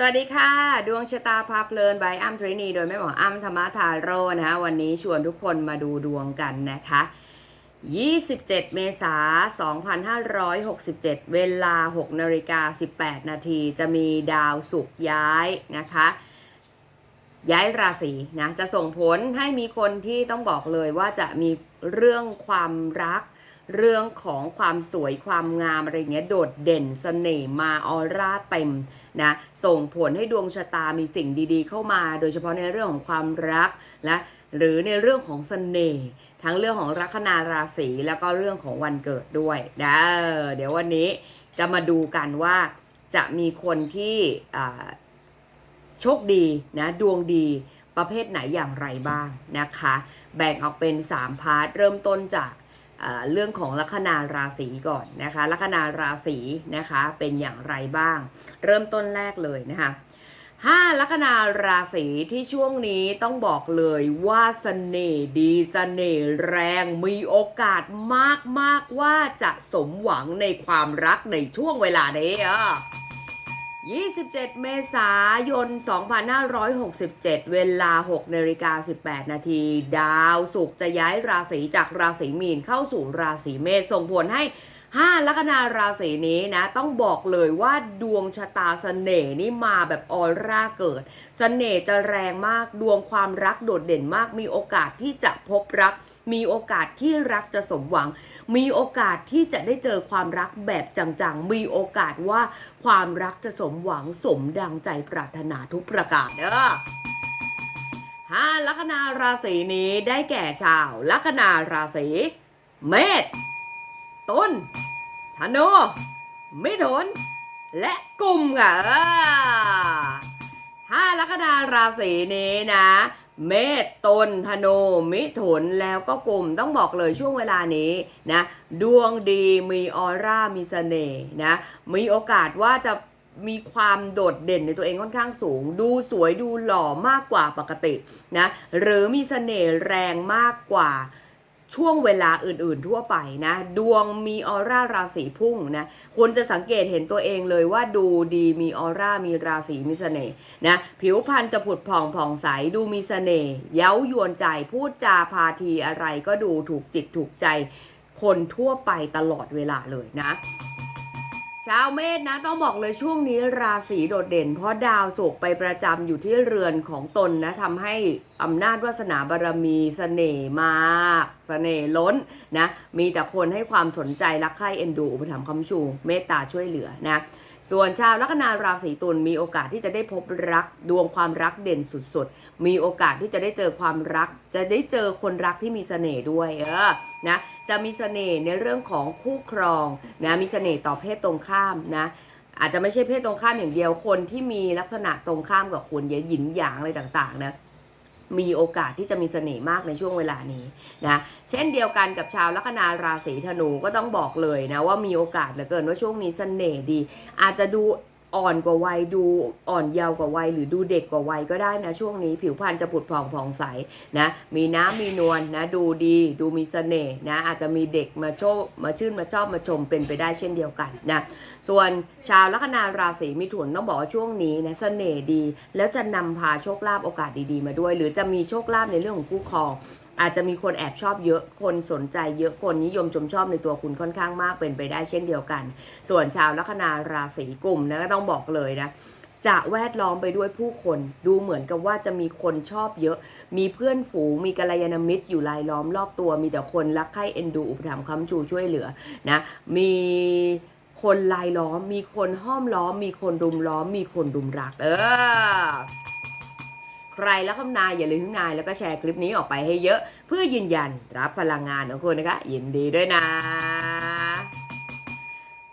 สวัสดีค่ะ ดวงชะตาพาเพลินบายอ้ำทรินี โดยแม่หมออ้ำธรรมทาโรนะคะวันนี้ชวนทุกคนมาดูดวงกันนะคะ 27 เมษายน 2567 เวลา 6นาฬิกา18 นาที จะมีดาวศุกย้ายนะคะ ย้ายราศีนะ จะส่งผลให้มีคนที่ต้องบอกเลยว่าจะมีเรื่องความรัก เรื่องของความสวยความงามอะไรเงี้ยโดดเด่นสเสน่ห์มาออร่าเต็มนะส่งผลให้ดวงชะตามีสิ่งดีๆ เข้ามา โดยเฉพาะในเรื่องของความรักและหรือในเรื่องของเสน่ห์ทั้งเรื่องของลัคนาราศีแล้วก็เรื่องของวันเกิดด้วยนะเอเดี๋ยววันนี้จะมาดูกันว่าจะมีคนที่โชคดีนะดวงดีประเภทไหนอย่างไรบ้างนะคะ แบ่งออกเป็น 3 พาร์ทเริ่มต้นจาก เรื่องของลัคนาราศีก่อนนะคะลัคนาราศีนะคะเป็นอย่างไรบ้าง เริ่มต้นแรกเลยนะคะห้าลัคนาราศีที่ช่วงนี้ต้องบอกเลยว่าสเสน่ห์ดีสเสน่ห์แรงมีโอกาสมากๆว่าจะสมหวังในความรักในช่วงเวลานี้อะ 27 เมษายน 2567 เวลา6นาฬิกา18 นาที ดาวศุกร์จะย้ายราศีจากราศีมีนเข้าสู่ราศีเมษส่งผลให้5ลัคนาราศีนี้นะ ต้องบอกเลยว่าดวงชะตาเสน่ห์นี่มาแบบออร่าเกิดเสน่ห์จะแรงมากดวงความรักโดดเด่นมาก มีโอกาสที่จะพบรัก มีโอกาสที่รักจะสมหวัง มีโอกาสที่จะได้เจอความรักแบบจังๆ มีโอกาสว่าความรักจะสมหวังสมดังใจปรารถนาทุกประการเด้อห้าลัคนาราศีนี้ได้แก่ชาวลัคนาราศีเมษต้นธนูมิถุน และกุมค่ะเออห้าลัคนาราศีนี้นะ เมษตุลธนูมิถุนแล้วก็กลุ่มต้องบอกเลยช่วงเวลานี้นะดวงดีมีออร่ามีเสน่ห์นะมีโอกาสว่าจะมีความโดดเด่นในตัวเองค่อนข้างสูง ดูสวยดูหล่อมากกว่าปกตินะหรือมีเสน่ห์แรงมากกว่า ช่วงเวลาอื่นๆทั่วไปนะ ดวงมีออร่าราศีพุ่งนะคุณจะสังเกตเห็นตัวเองเลยว่าดูดีมีออร่ามีราศีมีเสน่ห์นะผิวพรรณจะผุดผ่องผ่องใสดูมีเสน่ห์เย้ายวนใจพูดจาพาทีอะไรก็ดูถูกจิตถูกใจ คนทั่วไปตลอดเวลาเลยนะ ชาวเมษนะต้องบอกเลยช่วงนี้ราศีโดดเด่น เพราะดาวศุกร์ไปประจำอยู่ที่เรือนของตนนะทำให้อำนาจวาสนาบารมีเสน่ห์มากเสน่ห์ล้นนะมีแต่คนให้ความสนใจรักใคร่เอ็นดูอุปถัมภ์คำชู เมตตาช่วยเหลือนะ ส่วนชาวลัคนาราศีตุลมีโอกาสที่จะได้พบรักดวงความรักเด่นสุดๆ มีโอกาสที่จะได้เจอความรัก จะได้เจอคนรักที่มีเสน่ห์ด้วยเออนะจะมีเสน่ห์ในเรื่องของคู่ครองนะมีเสน่ห์ต่อเพศตรงข้ามนะอาจจะไม่ใช่เพศตรงข้ามอย่างเดียวคนที่มีลักษณะตรงข้ามกับคุณเยหยินหยางอะไรต่างๆนะ มีโอกาสที่จะมีเสน่ห์มากในช่วงเวลานี้นะเช่นเดียวกันกับชาวลัคนาราศีธนูก็ต้องบอกเลยนะว่ามีโอกาสเหลือเกินว่าช่วงนี้เสน่ห์ดี อาจจะดู อ่อนกว่าวัยดูอ่อนเยาว์กว่าวัยหรือดูเด็กกว่าวัยก็ได้นะช่วงนี้ผิวพรรณจะผุดผ่องผ่องใสนะมีน้ำมีนวลนะดูดีดูมีเสน่ห์นะอาจจะมีเด็กมาโชว์มาชื่นมาชอบมาชมเป็นไปได้เช่นเดียวกันนะส่วนชาวลัคนาราศีมิถุนต้องบอกว่าช่วงนี้นะเสน่ห์ดี แล้วจะนำพาโชคลาภโอกาสดีๆ มาด้วย หรือจะมีโชคลาภในเรื่องของคู่ครอง อาจจะมีคนแอบชอบเยอะคนสนใจเยอะคนนิยมชมชอบในตัวคุณค่อนข้างมากเป็นไปได้เช่นเดียวกัน ส่วนชาวลัคนาราศีกุมนะก็ต้องบอกเลยนะจะแวดล้อมไปด้วยผู้คนดูเหมือนกับว่าจะมีคนชอบเยอะ มีเพื่อนฝูงมีกัลยาณมิตรอยู่รายล้อมรอบตัวมีแต่คนรักใคร่เอ็นดูอุปถัมภ์ค้ำชูช่วยเหลือนะมีคนลายล้อม มีคนห้อมล้อม มีคนรุมล้อม มีคนรุมรัก เออ ใครแล้วคำนายอย่าลืมนายแล้วก็แชร์คลิปนี้ออกไปให้เยอะ เพื่อยืนยันรับพลังงานของคุณนะคะ ยินดีด้วยนะ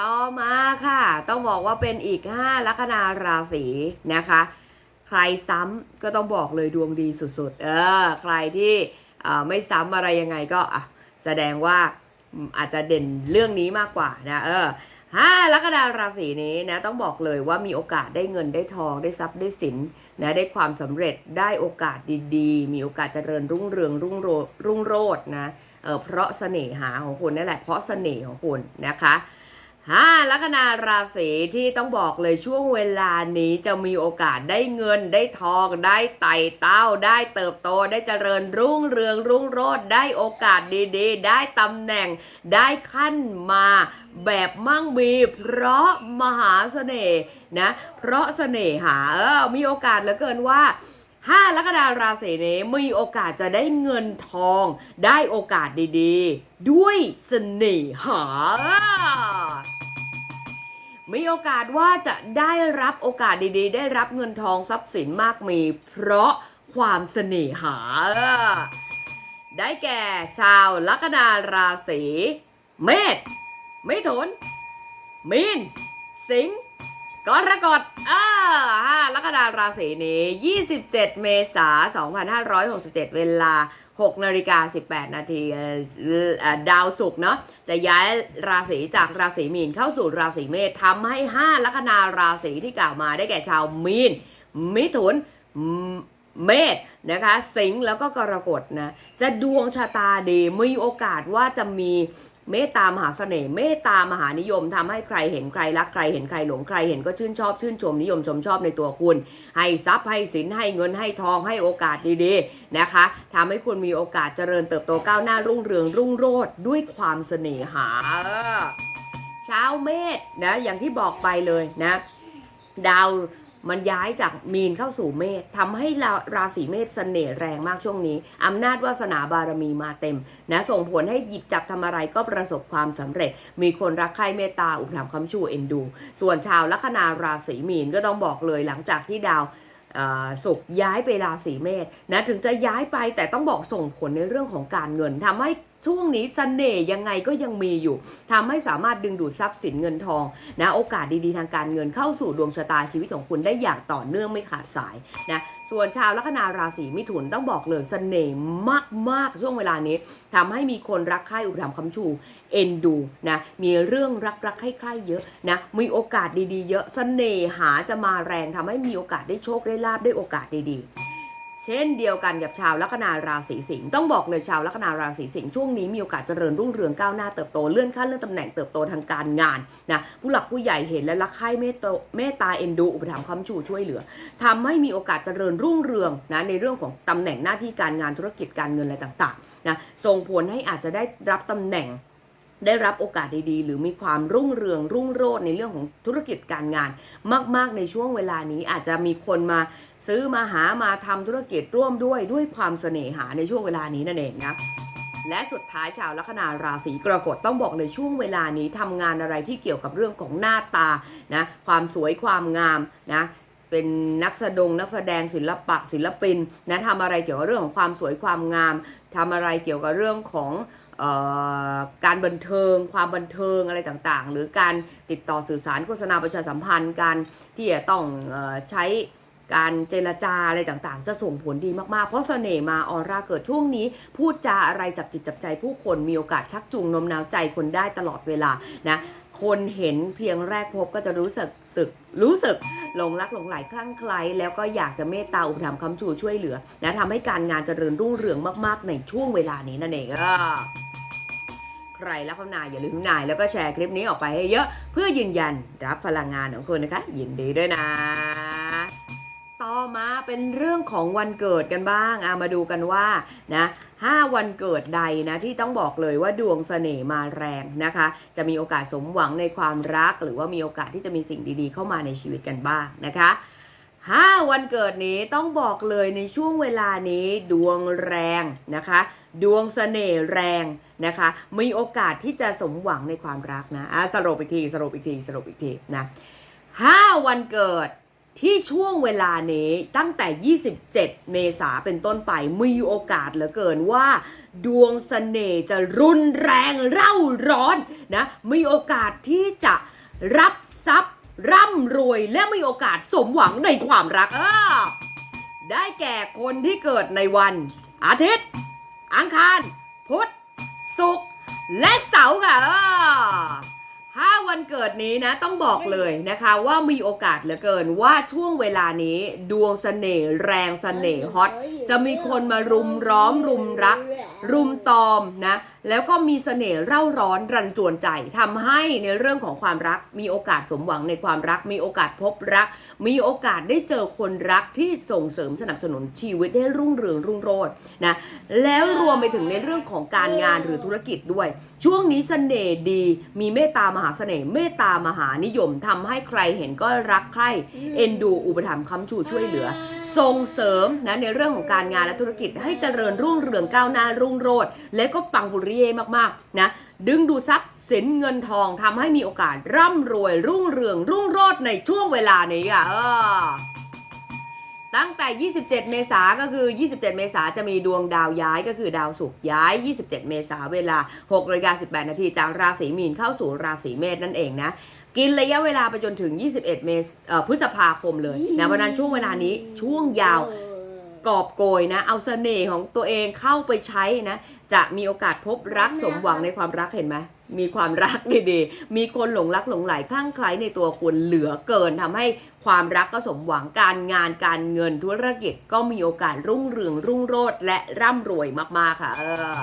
ต่อมาค่ะ ต้องบอกว่าเป็นอีก 5 ลัคนาราศีนะคะ ใครซ้ำก็ต้องบอกเลยดวงดีสุดๆ เออ ใครที่ไม่ซ้ำอะไรยังไงก็อะแสดงว่าอาจจะเด่นเรื่องนี้มากกว่านะ เออ ห้าลัคนาราศีนี้นะต้องบอกเลยว่ามีโอกาสได้เงินได้ทองได้ทรัพย์ได้สินนะได้ความสำเร็จได้โอกาสดีๆ มีโอกาสเจริญรุ่งเรืองรุ่งโรรุ่งโรจน์นะเออเพราะเสน่หาของคุณนั่นแหละเพราะเสน่ห์ของคุณนะคะ ห้าลัคนาราศีที่ต้องบอกเลยช่วงเวลานี้จะมีโอกาสได้เงินได้ทอง ได้ไต่เต้า ได้เติบโตได้เจริญรุ่งเรืองรุ่งโรจน์ได้โอกาสดีๆ ได้ตำแหน่งได้ขั้นมาแบบมั่งมีเพราะมหาเสน่ห์นะเพราะเสน่หาเออมีโอกาสเหลือเกินว่าห้าลัคนาราศีนี้มีโอกาสจะได้เงินทอง ได้โอกาสดีๆ ด้วยเสน่หา มีโอกาสว่าจะได้รับโอกาสดีๆ ได้รับเงินทองทรัพย์สินมากมี เพราะความเสน่หา ได้แก่ชาวลัคนาราศีเมษมิถุน มีน สิงห์กรกฎอ่าห้าลัคนาราศีนี้ 27 เมษายน 2567 เวลา 6นาฬิกา18 นาทีดาวศุกร์เนาะจะย้ายราศีจากราศีมีนเข้าสู่ราศีเมษทำให้ 5 ลัคนาราศีที่กล่าวมาได้แก่ชาวมีน มิถุนเมษนะคะ สิงห์แล้วก็กรกฎนะ จะดวงชะตาดีมีโอกาสว่าจะมี เมตตามหาเสน่ห์เมตตามหานิยมทำให้ใครเห็นใครรักใครเห็นใครหลงใครเห็นก็ชื่นชอบชื่นชมนิยมชมชอบในตัวคุณ ให้ทรัพย์ให้สินให้เงินให้ทองให้โอกาสดีๆนะคะทำให้คุณมีโอกาสเจริญเติบโตก้าวหน้ารุ่งเรืองรุ่งโรจน์ด้วยความเสน่หาเออชาเมษนะอย่างที่บอกไปเลยนะ ดาว มันย้ายจากมีนเข้าสู่เมษทำให้ราราศีเมษเสน่ห์แรงมากช่วงนี้อำนาจวาสนาบารมีมาเต็มนะส่งผลให้หยิบจับทำอะไรก็ประสบความสำเร็จ มีคนรักใคร่เมตตาอุปถัมภ์คำชูเอ็นดู ส่วนชาวลัคนาราศีมีนก็ต้องบอกเลยหลังจากที่ดาวเอ่อศุกร์ย้ายไปราศีเมษนะถึงจะย้ายไปแต่ต้องบอกส่งผลในเรื่องของการเงินทำให้ ช่วงนี้เสน่ห์ยังไงก็ยังมีอยู่ทำให้สามารถดึงดูดทรัพย์สินเงินทองนะโอกาสดีๆทางการเงินเข้าสู่ดวงชะตาชีวิตของคุณได้อย่างต่อเนื่องไม่ขาดสายนะส่วนชาวลัคนาราศีมิถุนต้องบอกเลยเสน่ห์มากๆช่วงเวลานี้ทำให้มีคนรักใคร่อุปถัมภ์คำชูเอ็นดูนะมีเรื่องรักๆใคร่ๆเยอะนะมีโอกาสดีๆ เยอะเสน่หาจะมาแรงทำให้มีโอกาสได้โชคได้ลาบได้โอกาสดีๆ เช่นเดียวกันกับชาวลัคนาราศีสิงห์ต้องบอกเลยชาวลัคนาราศีสิงห์ช่วงนี้มีโอกาสเจริญรุ่งเรืองก้าวหน้าเติบโตเลื่อนขั้นเลื่อนตำแหน่งเติบโตทางการงานนะผู้หลักผู้ใหญ่เห็นและรักใคร่เมตตาเอ็นดูอุปถัมภ์คำชูช่วยเหลือทำให้มีโอกาสเจริญรุ่งเรืองนะในเรื่องของตำแหน่งหน้าที่การงานธุรกิจการเงินอะไรต่างๆนะส่งผลให้อาจจะได้รับตำแหน่ง ได้รับโอกาสดีๆ หรือมีความรุ่งเรืองรุ่งโรจน์ในเรื่องของธุรกิจการงาน มากๆในช่วงเวลานี้อาจจะมีคนมาซื้อมาหามาทำธุรกิจร่วมด้วยด้วยความเสน่หาในช่วงเวลานี้นั่นเองนะและสุดท้ายชาวลัคนาราศีกรกฎต้องบอกเลยช่วงเวลานี้ทำงานอะไรที่เกี่ยวกับเรื่องของหน้าตานะความสวยความงามนะเป็นนักแสดงนักแสดงศิลปะศิลปินนะทำอะไรเกี่ยวกับเรื่องของความสวยความงามทำอะไรเกี่ยวกับเรื่องของ การบันเทิง ความบันเทิงอะไรต่างๆ หรือการติดต่อสื่อสารโฆษณาประชาสัมพันธ์ การที่จะต้องออใช้การเจรจาอะไรต่างๆ จะส่งผลดีมากๆ เพราะเสน่ห์มาออร่าเกิดช่วงนี้ พูดจาอะไรจับจิตจับใจผู้คนมีโอกาสชักจูงนมน้าวใจคนได้ตลอดเวลานะคนเห็นเพียงแรกพบก็จะรู้สึกสึกรู้สึกหลงรักหลงไหลคลั่งไคล้แล้วก็อยากจะเมตตาอุปถัมภ์คำชูช่วยเหลือนะทำให้การงานเจริญรุ่งเรืองมากๆ ในช่วงเวลานี้นั่นเองอะ ใครรับคำนายอย่าลืมนาย แล้วก็แชร์คลิปนี้ออกไปให้เยอะเพื่อยืนยันรับพลังงานของคุณนะคะ ยินดีด้วยนะ ต่อมาเป็นเรื่องของวันเกิดกันบ้างอามาดูกันว่านะห้าวันเกิดใดนะที่ต้องบอกเลยว่าดวงเสน่ห์มาแรงนะคะ จะมีโอกาสสมหวังในความรัก หรือว่ามีโอกาสที่จะมีสิ่งดีๆ เข้ามาในชีวิตกันบ้างนะคะ ห้าวันเกิดนี้ต้องบอกเลยในช่วงเวลานี้ดวงแรงนะคะ ดวงเสน่ห์แรงนะคะ มีโอกาสที่จะสมหวังในความรักนะะสรุปอีกทีสรุปอีกทีสรุปอีกทีนะห้าวันเกิดที่ช่วงเวลานี้ตั้งแต่ 27 เมษาเป็นต้นไปมีโอกาสเหลือเกินว่า ดวงเสน่ห์จะรุนแรงเร่าร้อนนะมีโอกาสที่จะรับทรัพย์ ร่ำรวยและมีโอกาสสมหวังในความรักเออได้แก่คนที่เกิดในวัน อาทิตย์ อังคาร พุธ ศุกร์และเสาร์ค่ะ ถ้าวันเกิดนี้นะต้องบอกเลยนะคะว่ามีโอกาสเหลือเกินว่าช่วงเวลานี้ดวงเสน่ห์แรงเสน่ห์ฮอตจะมีคนมารุมร้อมรุมรัก รุมตอมนะ แล้วก็มีเสน่ห์เร่าร้อนรันจวนใจทำให้ในเรื่องของความรักมีโอกาสสมหวังในความรัก มีโอกาสพบรักมีโอกาสได้เจอคนรักที่ส่งเสริมสนับสนุนชีวิตให้รุ่งเรืองรุ่งโรจน์นะแล้วรวมไปถึงในเรื่องของการงานหรือธุรกิจด้วย ช่วงนี้เสน่ห์ดี มีเมตตามหาเสน่ห์เมตตามหานิยมทำให้ใครเห็นก็รักใคร่เอ็นดูอุปถัมภ์ค้ำชูช่วยเหลือ ส่งเสริมนะในเรื่องของการงานและธุรกิจให้เจริญรุ่งเรืองก้าวหน้ารุ่งโรจน์และก็ปังบุริเย่มากๆนะดึงดูทรัพย์ สินเงินทองทำให้มีโอกาสร่ำรวยรุ่งเรืองรุ่งโรจน์ในช่วงเวลานี้อะเออตั้งแต่ 27 เมษาก็คือ 27 เมษาจะมีดวงดาวย้ายก็คือดาวศุกร์ย้าย 27 เมษาเวลา6นาฬิกา18 นาทีจากราศีมีนเข้าสู่ราศีเมษนั่นเองนะ กินระยะเวลาไปจนถึง 21 เมษพฤษภาคมเลยนะเพราะนั้นช่วงเวลานี้ช่วงยาว กอบโกยนะ เอาเสน่ห์ของตัวเองเข้าไปใช้นะ จะมีโอกาสพบรักสมหวังในความรักเห็นไหมมีความรักดีๆ มีคนหลงรักหลงไหลคลั่งไคล้ในตัวคุณเหลือเกินทำให้ความรักก็สมหวังการงานการเงินธุรกิจก็มีโอกาสรุ่งเรืองรุ่งโรจน์และร่ำรวยมากๆค่ะ เออ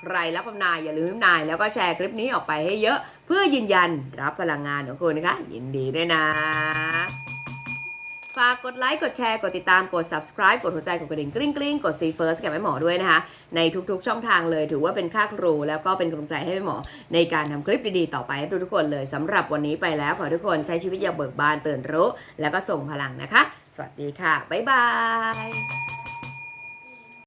ใครรับคำนายอย่าลืมนาย แล้วก็แชร์คลิปนี้ออกไปให้เยอะ เพื่อยืนยันรับพลังงานของคุณนะคะ ยินดีด้วยนะ ฝากกดไลค์ กดแชร์ กดติดตาม กด subscribe กดหัวใจ กดกระดิ่งกริ๊งกริ๊งกด see first กับแม่หมอด้วยนะคะ ในทุกๆ ช่องทางเลย ถือว่าเป็นค่าครู แล้วก็เป็นกำลังใจให้แม่หมอ ในการทำคลิปดีๆ ต่อไปให้ทุกคนเลยสำหรับวันนี้ไปแล้ว ขอทุกคนใช้ชีวิตอย่างเบิกบานตื่นรู้ แล้วก็ส่งพลังนะคะ สวัสดีค่ะ บ๊ายบาย